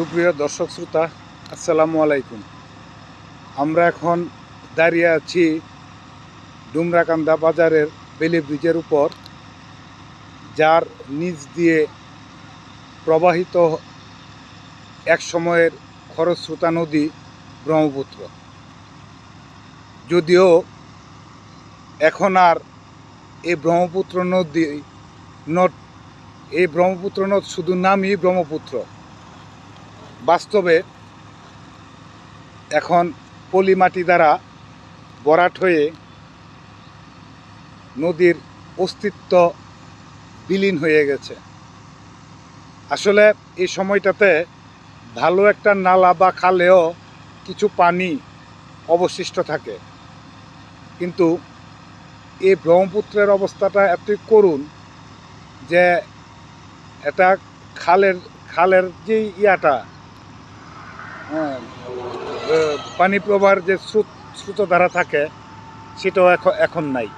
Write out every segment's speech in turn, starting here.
সুপ্রিয় দর্শক শ্রোতা, আসসালামু আলাইকুম। আমরা এখন দাঁড়িয়ে আছি ডুমরাকান্দা বাজারের বেলে ব্রিজের উপর, যার নিচ দিয়ে প্রবাহিত এক সময়ের খরস্রোতা নদী ব্রহ্মপুত্র। যদিও এখন আর এই ব্রহ্মপুত্র নদী নদ এই ব্রহ্মপুত্র নদ শুধু নামই ব্রহ্মপুত্র। বাস্তবে এখন পলি মাটি দ্বারা বরাট হয়ে নদীর অস্তিত্ব বিলীন হয়ে গেছে। আসলে এই সময়টাতে ভালো একটা নালা বা খালেও কিছু পানি অবশিষ্ট থাকে। কিন্তু এই ব্রহ্মপুত্রের অবস্থাটা এতই করুণ যে এটা খালের খালের যে ইয়াটা পানি প্রবাহের যে স্রোত, স্রোতধারা থাকে, সেটাও এখন এখন নাই।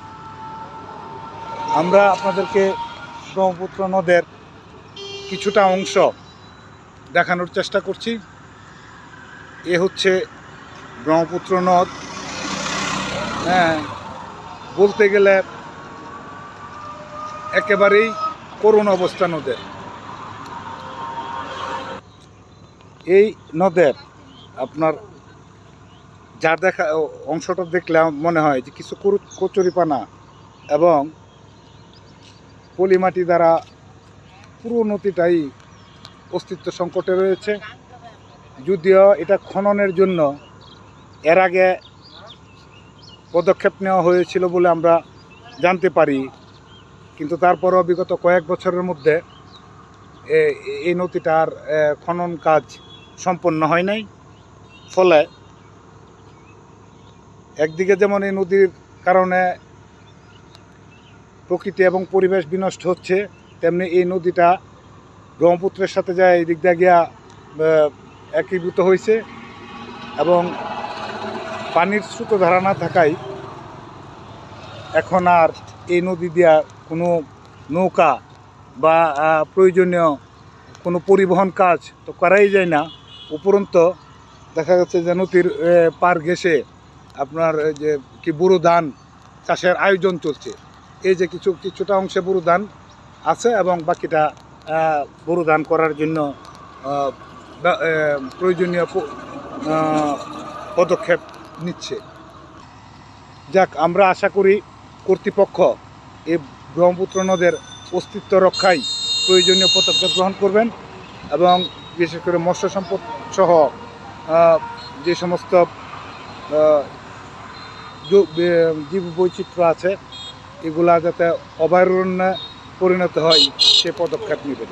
আমরা আপনাদেরকে ব্রহ্মপুত্র নদের কিছুটা অংশ দেখানোর চেষ্টা করছি। এ হচ্ছে ব্রহ্মপুত্র নদ। হ্যাঁ বলতে গেলে একেবারেই করুণ অবস্থা নদের। এই নদের আপনার যা দেখা অংশটা দেখলে মনে হয় যে কিছু করু- কচুরিপানা এবং পলিমাটি দ্বারা পুরো নদীটাই অস্তিত্ব সংকটে রয়েছে। যদিও এটা খননের জন্য এর আগে পদক্ষেপ নেওয়া হয়েছিল বলে আমরা জানতে পারি, কিন্তু তারপরও বিগত কয়েক বছরের মধ্যে এই নদীটার খনন কাজ সম্পন্ন হয় নাই। ফলে একদিকে যেমন এই নদীর কারণে প্রকৃতি এবং পরিবেশ বিনষ্ট হচ্ছে, তেমনি এই নদীটা ব্রহ্মপুত্রের সাথে যায় এই দিক দিয়ে গিয়া একীভূত হয়েছে এবং পানির স্রোত ধারা না থাকায় এখন আর এই নদী দিয়া কোনো নৌকা বা প্রয়োজনীয় কোনো পরিবহন কাজ তো করাই যায় না। উপরন্ত দেখা যাচ্ছে যে নদীর পার ঘেসে আপনার যে কি বুড়ো ধান চাষের আয়োজন চলছে। এই যে কিছু, কিছুটা অংশে বুড়ো ধান আছে এবং বাকিটা বুড়ো ধান করার জন্য প্রয়োজনীয় পদক্ষেপ নিচ্ছে। যাক, আমরা আশা করি কর্তৃপক্ষ এই ব্রহ্মপুত্র নদের অস্তিত্ব রক্ষায় প্রয়োজনীয় পদক্ষেপ গ্রহণ করবেন এবং বিশেষ করে মৎস্য সম্পদ সহ যে সমস্ত জীব বৈচিত্র্য আছে এগুলা যাতে অভয়ারণ্যে পরিণত হয় সে পদক্ষেপ নেবেন।